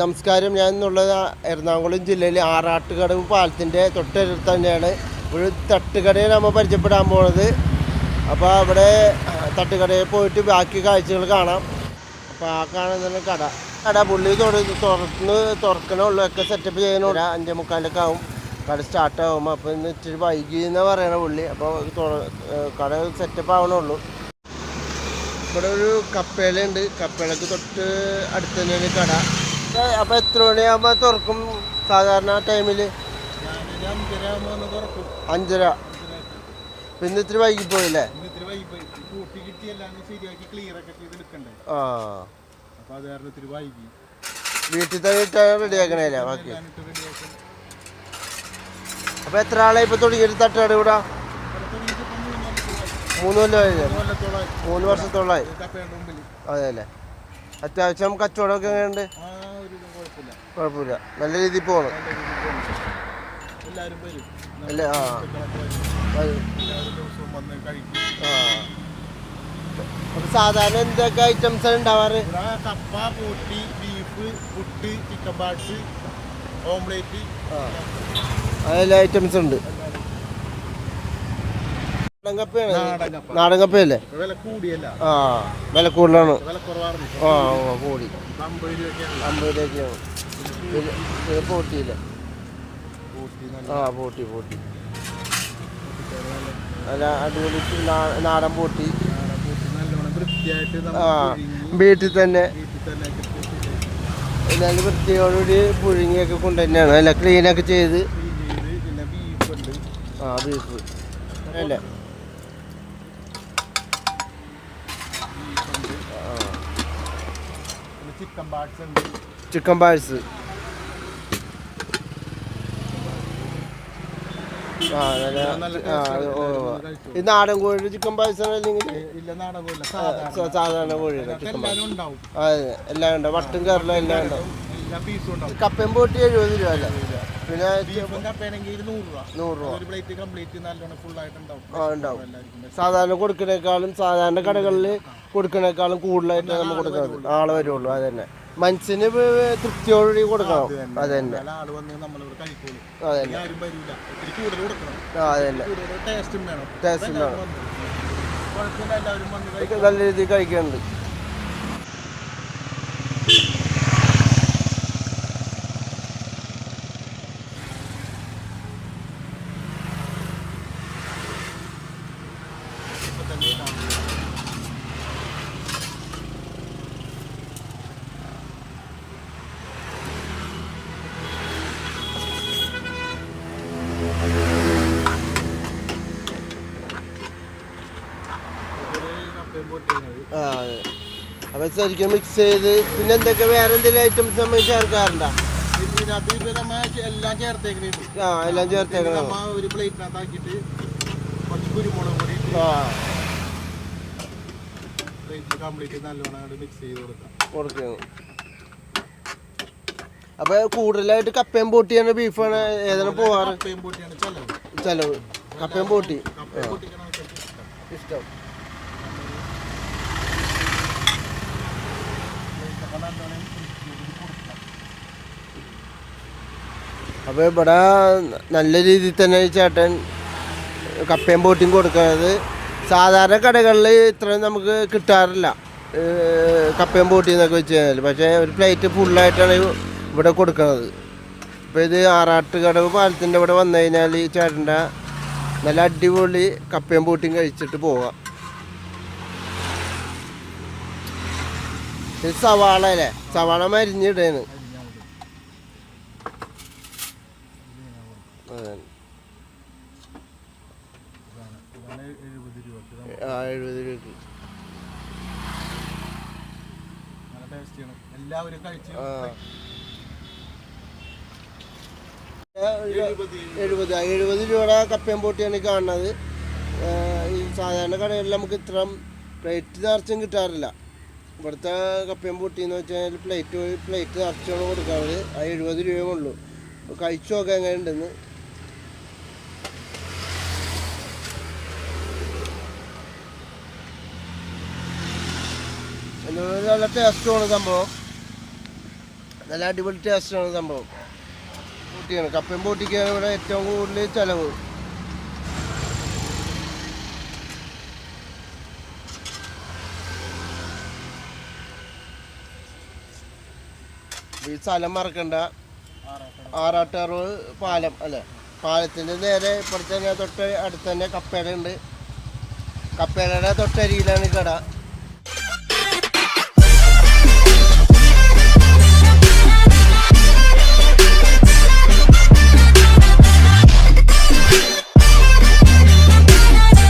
നമസ്കാരം. ഞാൻ എന്നുള്ളത് എറണാകുളം ജില്ലയിലെ ആറാട്ടുകടവ് പാലത്തിന്റെ തൊട്ടടുത്ത് തന്നെയാണ്. ഒരു തട്ടുകടയെ നമ്മൾ പരിചയപ്പെടാൻ പോണത്. അപ്പോൾ അവിടെ തട്ടുകടയിൽ പോയിട്ട് ബാക്കി കാഴ്ചകൾ കാണാം. അപ്പോൾ ആ കാണുന്ന കട. കട പുള്ളി തുറ- തുറന്ന് തുറക്കണുള്ളൂ ഒക്കെ സെറ്റപ്പ് ചെയ്യണുള്ളൂ അഞ്ചേ മുക്കാലൊക്കെ ആവും. കട സ്റ്റാർട്ട് ആകുമ്പോൾ അപ്പോൾ ഇന്ന് ഇച്ചിരി വൈകി എന്ന് പറയണ പുള്ളി. അപ്പോൾ കട സെറ്റപ്പ് ആവണുള്ളൂ ഇവിടെ ഒരു കപ്പേലുണ്ട് കപ്പേലക്ക് തൊട്ട് അടുത്ത് തന്നെയാണ് കട. അപ്പോൾ എത്ര മണിയാകുമ്പോ തുറക്കും? സാധാരണ ടൈമിൽ അഞ്ചര പിന്നെ ഇത്തിരി വൈകിപ്പോയില്ലേ ആ. അപ്പൊ വീട്ടിൽ തന്നെ ഇട്ടാ റെഡിയാക്കണേല? ബാക്കി. അപ്പൊ എത്ര ആളെ ഇപ്പൊ തുടങ്ങിയിട്ട് തട്ടാട് ഇവിടെ മൂന്ന് കൊല്ലമായില്ലേ മൂന്ന് വർഷത്തോളമായി അതെ അല്ലേ അത്യാവശ്യം കച്ചവടമൊക്കെ എങ്ങനെയുണ്ട്? കുഴപ്പമില്ല. നല്ല രീതിയിൽ പോകണം. എല്ലാവരും വരും. അല്ലേ? ആ. സാധാരണ എന്തൊക്കെ ഐറ്റംസ് ഉണ്ടാവാറ്? കപ്പ പൂട്ടി ബീഫ് പുട്ട് ചിക്കൻ പാട്സ് ഓംലേറ്റ്. അതെല്ലാ ഐറ്റംസ് ഉണ്ട് നാടൻ കപ്പയല്ലേ ആ. വില കൂടുതലാണ്. ആ കൂടി. അമ്പത് രൂപയ്ക്കാണ് പോട്ടിയില്ലേ? ആ പോട്ടി പോട്ടി. അല്ല അടിപൊളി നാടൻ പോട്ടി. ആ വീട്ടിൽ തന്നെ. എന്നാലും വൃത്തിയോടുകൂടി പുഴുങ്ങിയൊക്കെ കൊണ്ട് തന്നെയാണ് അല്ല ക്ലീനൊക്കെ ചെയ്ത്. ആ ബീഫ് അല്ലേ? ചിക്കൻ പാർട്സ് ചിക്കൻ പാഴ്സ് ആ നല്ല ഓ നാടൻ കോഴിയുടെ ചിക്കൻ പായസം അല്ലെങ്കിൽ സാധാരണ. കോഴിയുടെ ചിക്കൻ പായസം. ഉണ്ടാവും. അതെ എല്ലാം ഉണ്ട് വട്ടും കയറിലും എല്ലാം ഉണ്ടാവും. ഉണ്ടാവും. കപ്പയും പോട്ടി എഴുപത് രൂപ അല്ല? പിന്നെ നൂറ് രൂപ. ഉണ്ടാവും. ആ ഉണ്ടാവും. സാധാരണ കൊടുക്കണേക്കാളും സാധാരണ കടകളിൽ കൊടുക്കണേക്കാളും കൂടുതലായിട്ട് നമ്മൾ കൊടുക്കുന്നത് ആളെ വരുള്ളൂ അത് തന്നെ. മനസ്സിന് തൃപ്തിയോടുകൂടി കൊടുക്കണം. അത് തന്നെ. നല്ല വേണം. വന്ന് രീതിയിൽ കഴിക്കോളൂ അത് തന്നെ ഇനി ആരും വരില്ല ഇത്തിരി കൂടുതൽ കൊടുക്കണം ആ അത് തന്നെ കൂടുതൽ ടേസ്റ്റും വേണം ടേസ്റ്റും എല്ലാവരും വന്ന്. കുഴപ്പമില്ല എല്ലാവരും വന്ന് കഴിക്കും ഇതൊക്കെ നല്ല രീതിയിൽ കഴിക്കുന്നുണ്ട് ഇപ്പൊ തന്നെ ഇതാണ്. ഒരു കപ്പയും പൊട്ടിയത് ആ അതെ അപ്പം ശരിക്കും മിക്സ് ചെയ്ത്. പിന്നെ എന്തൊക്കെ വേറെ എന്തെങ്കിലും ഐറ്റംസ് നമ്മൾ ചേർക്കാറുണ്ടോ? എല്ലാം ചേർത്തേക്കണേ ആ എല്ലാം ചേർത്തേക്കണം ഒരു പ്ലേറ്റിനകത്ത് ആക്കിയിട്ട് കുറച്ച് കുരുമുളക് പൊടി ആ. പ്ലേറ്റിൽ കംപ്ലീറ്റ് നല്ലോണം അങ്ങോട്ട് മിക്സ് ചെയ്ത് കൊടുക്കാം അപ്പോൾ കൂടുതലായിട്ട് കപ്പയും പൊട്ടിയാണ് ബീഫാണ് ഏതാണ് പോവാറ്? ചെലവ്. കപ്പയും പൊട്ടി. ഇഷ്ടം ഇഷ്ടം പ്ലേറ്റൊക്കെ നല്ലോണം mix ചെയ്ത് കൊടുക്കാം അപ്പോൾ ഇവിടെ നല്ല രീതിയിൽ തന്നെ ചേട്ടൻ കപ്പയും ബോട്ടിയും കൊടുക്കുന്നത്. സാധാരണ കടകളിൽ ഇത്രയും നമുക്ക് കിട്ടാറില്ല. കപ്പയും പോട്ടി എന്നൊക്കെ വെച്ച് കഴിഞ്ഞാൽ പക്ഷേ ഒരു പ്ലേറ്റ് ഫുള്ളായിട്ടാണ് ഇവിടെ കൊടുക്കുന്നത്. അപ്പോൾ ഇത് ആറാട്ടുകടവ് പാലത്തിന്റെ ഇവിടെ വന്നു കഴിഞ്ഞാൽ ചേട്ടന്റെ നല്ല അടിപൊളി കപ്പയും ബോട്ടിയും കഴിച്ചിട്ട് പോകാം ഇത് സവാള അല്ലേ സവാള മരിഞ്ഞിടേന്ന് എഴുപത് രൂപക്ക്. ടേസ്റ്റ് എല്ലാവരും കഴിച്ച് ആ. എഴുപത് എഴുപത് എഴുപത് രൂപയുടെ കപ്പയും പൊട്ടിയാണ് കാണുന്നത്. ഈ സാധാരണ കടകളിൽ നമുക്ക് ഇത്ര പ്ലേറ്റ് നിറച്ചും കിട്ടാറില്ല. ഇവിടുത്തെ കപ്പയും പൊട്ടി എന്ന് വെച്ചാൽ പ്ലേറ്റ് പ്ലേറ്റ് നിറച്ചാണ് കൊടുക്കാറ് ആ എഴുപത് രൂപയേ ഉള്ളൂ. കഴിച്ചു നോക്കാം എങ്ങനെ ഉണ്ടെന്ന് എന്നാൽ നല്ല ടേസ്റ്റുമാണ് സംഭവം. നല്ല അടിപൊളി ടേസ്റ്റാണ് സംഭവം. പൊട്ടിയാണ്. കപ്പയും ബോട്ടിക്കാണ് ഇവിടെ ഏറ്റവും കൂടുതൽ ചിലവ്. ഈ സ്ഥലം മറക്കണ്ട. ആറാട്ടറവ് പാലം അല്ലേ? പാലത്തിന്റെ നേരെ ഇപ്പുറത്ത് തൊട്ട് അടുത്ത് തന്നെ കപ്പേട ഉണ്ട് കപ്പേടയുടെ തൊട്ടരിയിലാണ് കട.